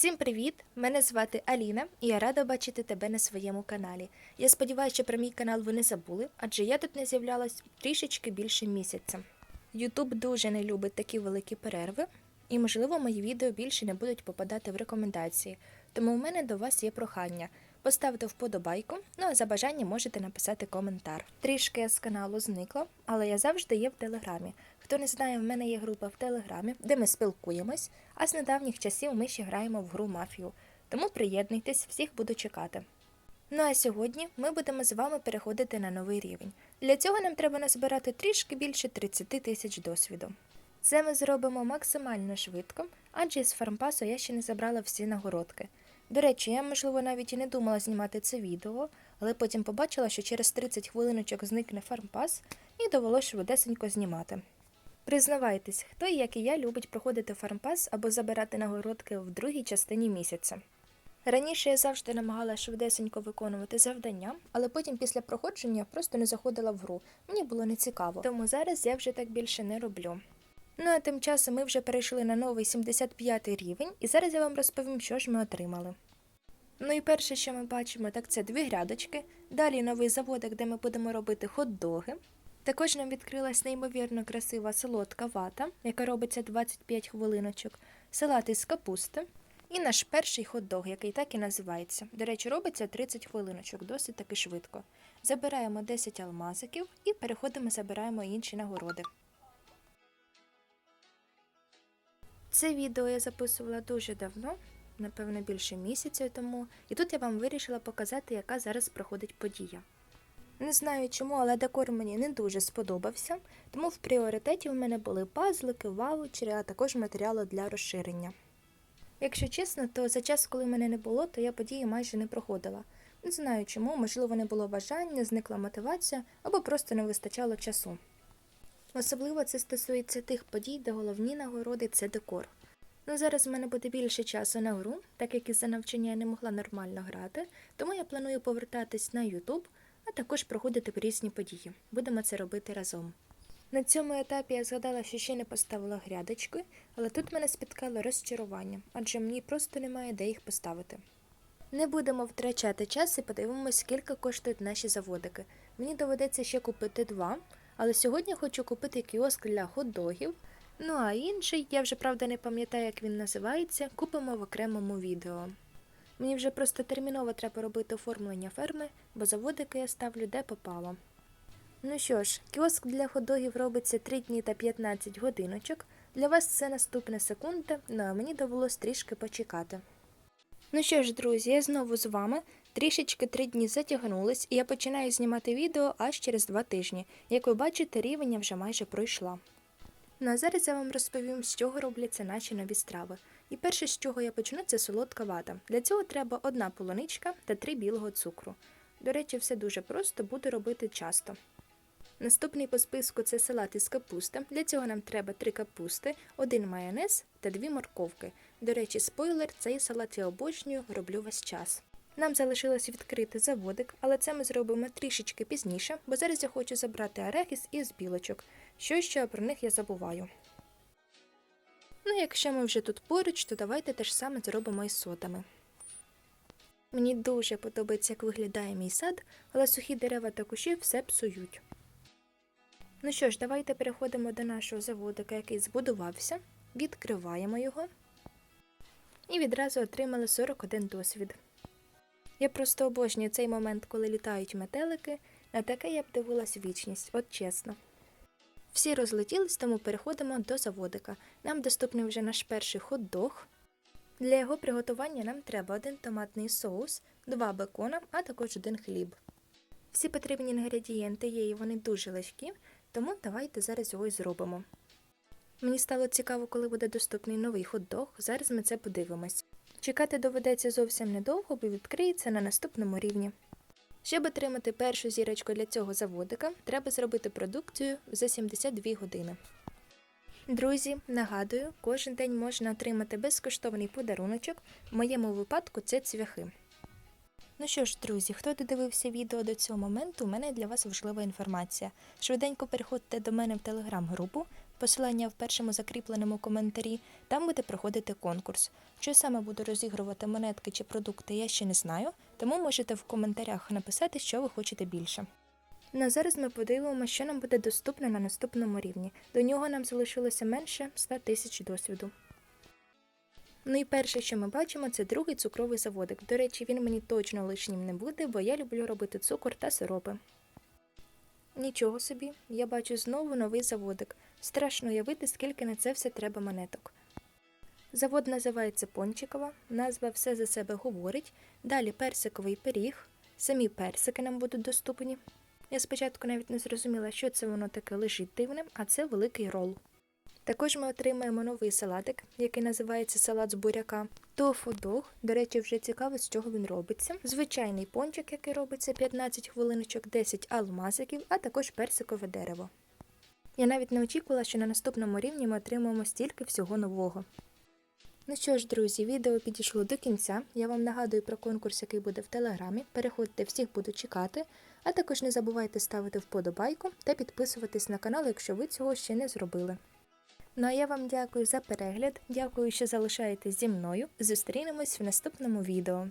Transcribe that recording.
Всім привіт! Мене звати Аліна, і я рада бачити тебе на своєму каналі. Я сподіваюся, що про мій канал ви не забули, адже я тут не з'являлась трішечки більше місяця. Ютуб дуже не любить такі великі перерви, і, можливо, мої відео більше не будуть попадати в рекомендації. Тому в мене до вас є прохання. Поставте вподобайку, ну а за бажання можете написати коментар. Трішки я з каналу зникла, але я завжди є в телеграмі. Хто не знає, в мене є група в телеграмі, де ми спілкуємось, а з недавніх часів ми ще граємо в гру мафію. Тому приєднуйтесь, всіх буду чекати. Ну а сьогодні ми будемо з вами переходити на новий рівень. Для цього нам треба назбирати трішки більше 30 тисяч досвіду. Це ми зробимо максимально швидко, адже з фармпасу я ще не забрала всі нагородки. До речі, я, можливо, навіть і не думала знімати це відео, але потім побачила, що через 30 хвилиночок зникне фармпас і довелося швидесенько знімати. Признавайтесь, хто, як і я, любить проходити фармпас або забирати нагородки в другій частині місяця. Раніше я завжди намагалася швидесенько виконувати завдання, але потім після проходження просто не заходила в гру. Мені було нецікаво. Тому зараз я вже так більше не роблю. Ну а тим часом ми вже перейшли на новий 75 рівень, і зараз я вам розповім, що ж ми отримали. Ну і перше, що ми бачимо, так це дві грядочки. Далі новий заводик, де ми будемо робити хот-доги. Також нам відкрилась неймовірно красива солодка вата, яка робиться 25 хвилиночок, салат із капусти. І наш перший хот-дог, який так і називається. До речі, робиться 30 хвилиночок, досить таки швидко. Забираємо 10 алмазиків і переходимо, забираємо інші нагороди. Це відео я записувала дуже давно, напевно, більше місяця тому, і тут я вам вирішила показати, яка зараз проходить подія. Не знаю чому, але декор мені не дуже сподобався, тому в пріоритеті в мене були пазлики, ваучери, а також матеріали для розширення. Якщо чесно, то за час, коли мене не було, то я події майже не проходила. Не знаю чому, можливо, не було бажання, зникла мотивація або просто не вистачало часу. Особливо це стосується тих подій, де головні нагороди це декор. Ну зараз в мене буде більше часу на гру, так як із-за навчання я не могла нормально грати, тому я планую повертатись на YouTube, а також проходити різні події. Будемо це робити разом. На цьому етапі я згадала, що ще не поставила грядочки, але тут мене спіткало розчарування, адже мені просто немає де їх поставити. Не будемо втрачати час і подивимось, скільки коштують наші заводики. Мені доведеться ще купити два, але сьогодні хочу купити кіоск для хот-догів. Ну а інший, я вже правда не пам'ятаю, як він називається, купимо в окремому відео. Мені вже просто терміново треба робити оформлення ферми, бо заводики я ставлю де попало. Ну що ж, кіоск для ходогів робиться 3 дні та 15 годиночок. Для вас це наступна секунда, ну а мені довелось трішки почекати. Ну що ж, друзі, я знову з вами. Трішечки три дні затягнулись, і я починаю знімати відео аж через два тижні. Як ви бачите, рівень я вже майже пройшла. Ну а зараз я вам розповім, з чого робляться наші нові страви. І перше, з чого я почну, це солодка вата. Для цього треба одна полуничка та три білого цукру. До речі, все дуже просто, буду робити часто. Наступний по списку це салат із капусти. Для цього нам треба три капусти, один майонез та дві морковки. До речі, спойлер, цей салат я обожнюю, роблю весь час. Нам залишилось відкрити заводик, але це ми зробимо трішечки пізніше, бо зараз я хочу забрати арахіс із білочок. Що ще про них я забуваю. Ну, якщо ми вже тут поруч, то давайте те ж саме зробимо із сотами. Мені дуже подобається, як виглядає мій сад, але сухі дерева та кущі все псують. Ну що ж, давайте переходимо до нашого заводика, який збудувався, відкриваємо його і відразу отримали 41 досвід. Я просто обожнюю цей момент, коли літають метелики, на таке я б дивилась вічність, от чесно. Всі розлетілись, тому переходимо до заводика. Нам доступний вже наш перший хот-дог. Для його приготування нам треба один томатний соус, два бекона, а також один хліб. Всі потрібні інгредієнти є і вони дуже легкі, тому давайте зараз його і зробимо. Мені стало цікаво, коли буде доступний новий хот-дог, зараз ми це подивимось. Чекати доведеться зовсім недовго, бо відкриється на наступному рівні. Щоб отримати першу зірочку для цього заводика, треба зробити продукцію за 72 години. Друзі, нагадую, кожен день можна отримати безкоштовний подаруночок, в моєму випадку це цвяхи. Ну що ж, друзі, хто додивився відео до цього моменту, у мене для вас важлива інформація. Швиденько переходьте до мене в телеграм-групу, Посилання в першому закріпленому коментарі. Там буде проходити конкурс. Що саме буду розігрувати монетки чи продукти, я ще не знаю, тому можете в коментарях написати, що ви хочете більше. Ну а зараз ми подивимося, що нам буде доступно на наступному рівні. До нього нам залишилося менше 100 тисяч досвіду. Ну і перше, що ми бачимо, це другий цукровий заводик. До речі, він мені точно лишнім не буде, бо я люблю робити цукор та сиропи. Нічого собі, я бачу знову новий заводик. Страшно уявити, скільки на це все треба монеток. Завод називається Пончикова, назва все за себе говорить. Далі персиковий пиріг, самі персики нам будуть доступні. Я спочатку навіть не зрозуміла, що це воно таке лежить дивним, а це великий рол. Також ми отримаємо новий салатик, який називається салат з буряка. Тофу-дог, до речі, вже цікаво, з чого він робиться. Звичайний пончик, який робиться 15 хвилиночок, 10 алмазиків, а також персикове дерево. Я навіть не очікувала, що на наступному рівні ми отримаємо стільки всього нового. Ну що ж, друзі, відео підійшло до кінця. Я вам нагадую про конкурс, який буде в телеграмі. Переходьте, всіх буду чекати. А також не забувайте ставити вподобайку та підписуватись на канал, якщо ви цього ще не зробили. Ну а я вам дякую за перегляд, дякую, що залишаєтесь зі мною. Зустрінемось в наступному відео.